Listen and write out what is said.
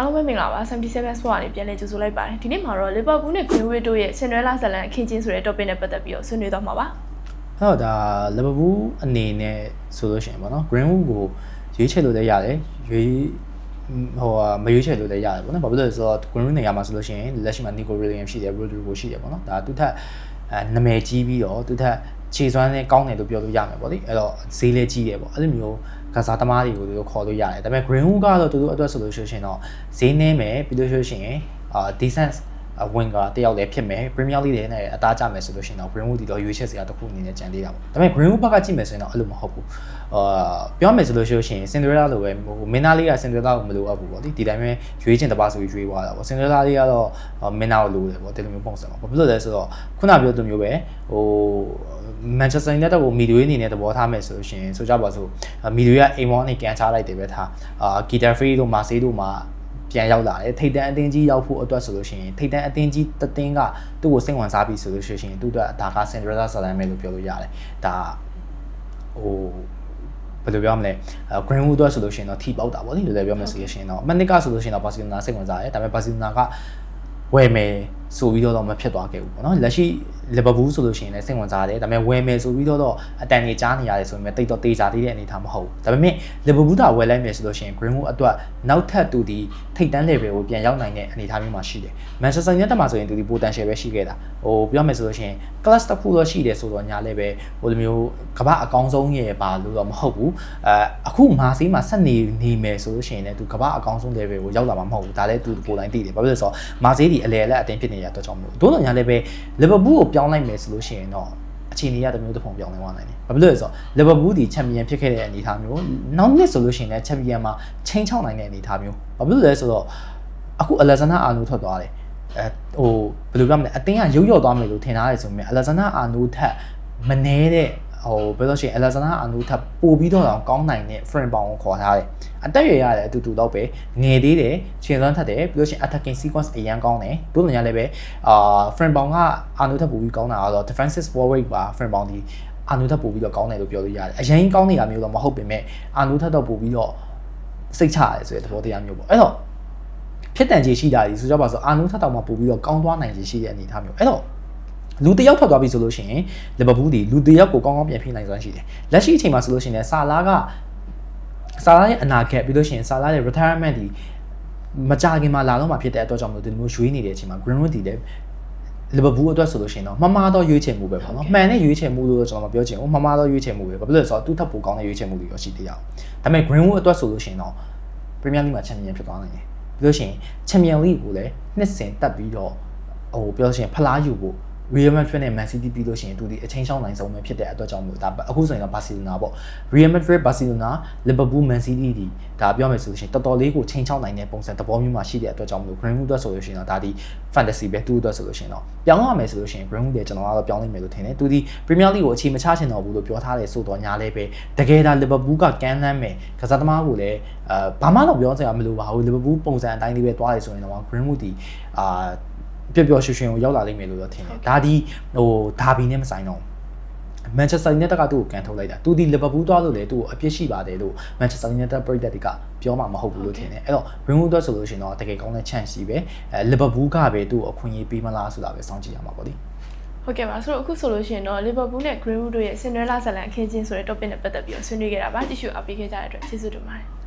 အားလုံးပဲမင်္ဂလာပါ77 Sport ကနေပြန်လည်ကြိုဆိုလိုက်ပါတယ်ဒီနေ့မှာတော့ Liverpool နဲ့ Greenwood တို့ရဲ့ Cinderella ဇာတ်လမ်းအခင်းချင်းဆိုတဲ့ topic နဲ့ပတ်သက်ပြီးတော့ဆွေးနွေးသွားမှာပါအဲ့တော့ဒါလီဗာပူးအနေနဲ့ဆိုလို့ရှိရင်ပေါ့နော် Greenwood ကိုရွေးချယ်လို့လည်းရတယ်ရွေးဟိုဟာမရွေးချယ်လို့လည်းရတယ်ပေါ့နော်ဘာဖြစ်လို့လဲဆိုတော့ Greenwood နေရာမှာဆိုလို့ရှိရင်လက်ရှိမှာ Nico Williams ရှိတယ် Rodrigo ရှိတယ်ပေါ့နော်ဒါသူထက်အဲနာမည်ကြီးပြီးတော့သူထက်ခြေစွမ်းနဲ့ကောင်းတယ်လို့ပြောလို့ရမယ်ပေါ့လေအဲ့တော့ဈေးလည်းကြီးတယ်ပေါ့အဲ့လိုမျိုး ကစားသမားတွေကိုသူတို့ခေါ်လို့ရတယ်ဒါပေမဲ့ Greenwood ကတော့သူတို့အတွက်ဆိုလို့ရှိရင်တော့ဈေးနှင်းမယ်ပြီးလို့ရှိရင်အာ decent ဝင်ကတယောက်လည်းဖြစ်မယ် Premier League တွေနဲ့အသားကျမယ်ဆိုလို့ရှိရင်တော့ Greenwood ဒီတော့ရွေးချယ်စရာတစ်ခုအနေနဲ့ကြံသေးတာပေါ့ဒါပေမဲ့ Greenwood ဘက်ကကြည့်မယ်ဆိုရင်တော့အဲ့လိုမဟုတ်ဘူးအာပြောမယ်ဆိုလို့ရှိရင် Cinderella လိုပဲဟိုမင်းသားလေးက Cinderella ကိုမလိုအပ်ဘူးပေါ့ဒီဒီတိုင်းပဲရွေးချင်တပါဆိုရွေးသွားတာပေါ့ Cinderella လေးကတော့မင်းသားကိုလိုတယ်ပေါ့ဒီလိုမျိုးပုံစံပေါ့ဘာဖြစ်လို့လဲဆိုတော့ခုနပြောလိုမျိုးပဲဟို Manchester United ကိုမီဒီယိုအနေနဲ့သဘောထားမယ်ဆိုလို့ရှိရင်ဆိုကြပါစို့မီဒီယိုကအိမ်မောင်းနေကန်ချလိုက်တယ်ပဲထားအာ Guitar Free တို့ Marseille တို့မှာပြန်ရောက်လာတယ်ထိတ်တန်းအတင်းကြီးရောက်ဖို့အတွက်ဆိုလို့ရှိရင်ထိတ်တန်းအတင်းကြီးတတင်းကသူ့ကိုစိတ်ဝင်စားပြီဆိုလို့ရှိရင်သူ့အတွက်ဒါက Cinderella ဇာတ်လမ်းပဲလို့ပြောလို့ရတယ်ဒါဟိုဘယ်လိုပြောမလဲအဲ Greenwood အတွက်ဆိုလို့ရှိရင်တော့ထိပေါက်တာပေါ့လေလို့လည်းပြောမယ်ဆိုရင်တော့မနစ်ကဆိုလို့ရှိရင်တော့ Barcelona စိတ်ဝင်စားတယ်ဒါပေမဲ့ Barcelona ကဝယ်မယ်ဆိုပြီးတော့မဖြစ်သွားခဲ့ဘူးပေါ့နော်လက်ရှိ Liverpool ဆိုလို့ရှိရင်လည်းစိတ်ဝင်စားတယ်ဒါပေမဲ့ဝယ်မယ်ဆိုပြီးတော့အတန်ကြီးကြားနေရတယ်ဆိုပေမဲ့တိတ်တော့တေးကြသေးတဲ့အနေအထားမဟုတ်ဘူးဒါပေမဲ့ Liverpool တာဝယ်လိုက်မယ်ဆိုလို့ရှိရင် Greenwood အတွက်နောက်ထပ်သူဒီထိတ်တန်း level ကိုပြန်ရောက်နိုင်တဲ့အနေအထားမျိုးမှာရှိတယ် Manchester United မှာဆိုရင်သူဒီ potential ပဲရှိခဲ့တာဟိုပြောမယ်ဆိုလို့ရှိရင် class တစ်ခုတော့ရှိတယ်ဆိုတော့ညာလည်းပဲဟိုလိုမျိုးကမ္ဘာအကောင်းဆုံးရဲ့ပါလို့တော့မဟုတ်ဘူးအဲအခုမာဆေးမှာဆက်နေနေမယ်ဆိုလို့ရှိရင်လည်းသူကမ္ဘာအကောင်းဆုံး level ကိုရောက်လာမှာမဟုတ်ဘူးဒါလည်းသူကိုယ်တိုင်သိတယ်ဘာဖြစ်လို့လဲဆိုတော့မာဆေးဒီအလဲအလက်အတင်းဖြစ်နေရတဲ့အတွက်ကြောင့်မလို့တို့တော့ညာလည်းပဲ Liverpool ကိုပြောင်းလိုက်မယ်ဆိုလို့ရှိရင်တော့အခြေအနေရတစ်မျိုးတစ်ပုံပြောင်းလဲသွားနိုင်တယ်။ဘာဖြစ်လို့လဲဆိုတော့ Liverpool ဒီချန်ပီယံဖြစ်ခဲ့တဲ့အနေအထားမျိုးနောက်နှစ်ဆိုလို့ရှိရင်လည်းချန်ပီယံမှာချိန်ချောက်နိုင်တဲ့အနေအထားမျိုး။ဘာဖြစ်လို့လဲဆိုတော့အခု Alexander Arnold ထွက်သွားတယ်။အဲဟိုဘယ်လိုပြောမလဲအတင်းကရုပ်ရော့သွားမယ်လို့ထင်ထားတယ်ဆိုပေမဲ့ Alexander Arnold ထက်မနှဲတဲ့ ဟိုဘယ်လိုရှိရင် Alexander Arnold ထပ်ပို့ပြီးတော့ကောင်းနိုင်တဲ့ frame ပေါင်ကိုခေါ်ထားတယ်အတက်ရရတယ်အတူတူတော့ပဲငယ်သေးတယ်ချိန်စွမ်းထက်တယ်ပြီးလို့ရှိရင် attacking sequence အရန်ကောင်းတယ်တို့လည်းလည်းပဲအာ frame ပေါင်က Arnold ထပ်ပို့ပြီးကောင်းတာကတော့ defensive forward ပါ frame ပေါင်ဒီအာနိုထပ်ပို့ပြီးတော့ကောင်းတယ်လို့ပြောလို့ရတယ်အရင်ကောင်းနေတာမျိုးတော့မဟုတ်ပေမဲ့အာနိုထပ်တော့ပို့ပြီးတော့စိတ်ချရတယ်ဆိုတဲ့သဘောတရားမျိုးပေါ့အဲ့တော့ဖြစ်တန်ကြီးရှိတာကြီးဆိုကြပါစို့အာနိုထပ်တော့မှပို့ပြီးတော့ကောင်းသွားနိုင်ခြင်းရှိတဲ့အနေအထားမျိုးအဲ့တော့ လူတယောက်ထွက်သွားပြီဆိုလို့ရှိရင်လီဗာပူးဒီလူတယောက်ကိုကောင်းကောင်းပြန်ဖိနိုင်စွမ်းရှိတယ်လက်ရှိအချိန်မှာဆိုလို့ရှိရင်ဆာလာကဆာလာရဲ့အနာဂတ်ပြီးလို့ရှိရင်ဆာလာရဲ့ retirement ဒီမကြခင်မှာလာတော့မှဖြစ်တဲ့အတွက်ကြောင့်မလို့ဒီလိုမျိုးရွေးနေတဲ့အချိန်မှာ Greenwood ဒီလည်းလီဗာပူးအတွက်ဆိုလို့ရှိရင်တော့မမားတော့ရွေးချယ်မှုပဲပေါ့နော်မှန်တဲ့ရွေးချယ်မှုလို့ကျွန်တော်မပြောချင်ဘူးမမားတော့ရွေးချယ်မှုပဲဘာဖြစ်လို့လဲဆိုတော့သူ့ထပ်ပိုကောင်းတဲ့ရွေးချယ်မှုတွေရောရှိသေးတယ်ဒါပေမဲ့ Greenwood အတွက်ဆိုလို့ရှိရင်တော့ Premier League မှာချန်ပီယံဖြစ်သွားနိုင်တယ်ပြီးလို့ရှိရင်ချန်ပီယံ League ကိုလည်းနှစ်စဉ်တက်ပြီးတော့ဟိုပြောလို့ရှိရင်ဖလားယူဖို့ Real Madrid နဲ့ Man City ပြီးလို့ရှိရင်သူဒီအချင်းချောင်းနိုင်ဆုံးပဲဖြစ်တဲ့အတွက်ကြောင့်မို့ဒါအခုဆိုရင်တော့ Barcelona ပေါ့ Real Madrid Barcelona Liverpool Man City ဒီဒါပြောမယ်ဆိုလို့ရှိရင်တော်တော်လေးကိုချင်းချောင်းနိုင်တဲ့ပုံစံသဘောမျိုးမှာရှိတဲ့အတွက်ကြောင့်မို့ Greenwood အတွက်ဆိုလို့ရှိရင်တော့ဒါဒီ fantasy ပဲသူ့အတွက်ဆိုလို့ရှိရင်တော့ပြောင်းရမယ်ဆိုလို့ရှိရင် Greenwood လည်းကျွန်တော်ကတော့ပြောင်းနိုင်မယ်လို့ထင်တယ်သူဒီ Premier League ကိုအခြေမချချင်တော့ဘူးလို့ပြောထားတယ်ဆိုတော့ညာလဲပဲတကယ်ဒါ Liverpool ကကမ်းလှမ်းမယ်ကစားသမားကိုလည်းအာဘာမှတော့ပြောစရာမလိုပါဘူး Liverpool ပုံစံအတိုင်းလေးပဲသွားတယ်ဆိုရင်တော့ Greenwood ဒီအာ ပျော်ပျော်ရွှင်ရွှင်ကိုရောက်လာလိမ့်မယ်လို့တော့ထင်တယ်ဒါဒီဟိုဒါဘီနဲ့မဆိုင်တော့မန်ချက်စတာယူနိုက်တက်ကသူ့ကိုကန်ထုတ်လိုက်တာသူဒီလီဗာပူးသွားလို့လေသူ့ကိုအပြစ်ရှိပါတယ်လို့မန်ချက်စတာယူနိုက်တက်ပရိသတ်တွေကပြောမှာမဟုတ်ဘူးလို့ထင်တယ်အဲ့တော့ Greenwood အတွက်ဆိုလို့ရှိရင်တော့တကယ်ကောင်းတဲ့ chance ရှိပဲအဲလီဗာပူးကပဲသူ့ကိုအခွင့်အရေးပေးမလားဆိုတာပဲစောင့်ကြည့်ရမှာပေါ့ဒီဟုတ်ကဲ့ပါဆိုတော့အခုဆိုလို့ရှိရင်တော့ Liverpool နဲ့ Greenwood တို့ရဲ့ Cinderella ဇာတ်လမ်းအခင်းချင်းဆိုတဲ့ topic နဲ့ပတ်သက်ပြီးတော့ဆွေးနွေးခဲ့တာပါကြည့်ရှုအားပေးခဲ့ကြတဲ့အတွက်ကျေးဇူးတင်ပါတယ်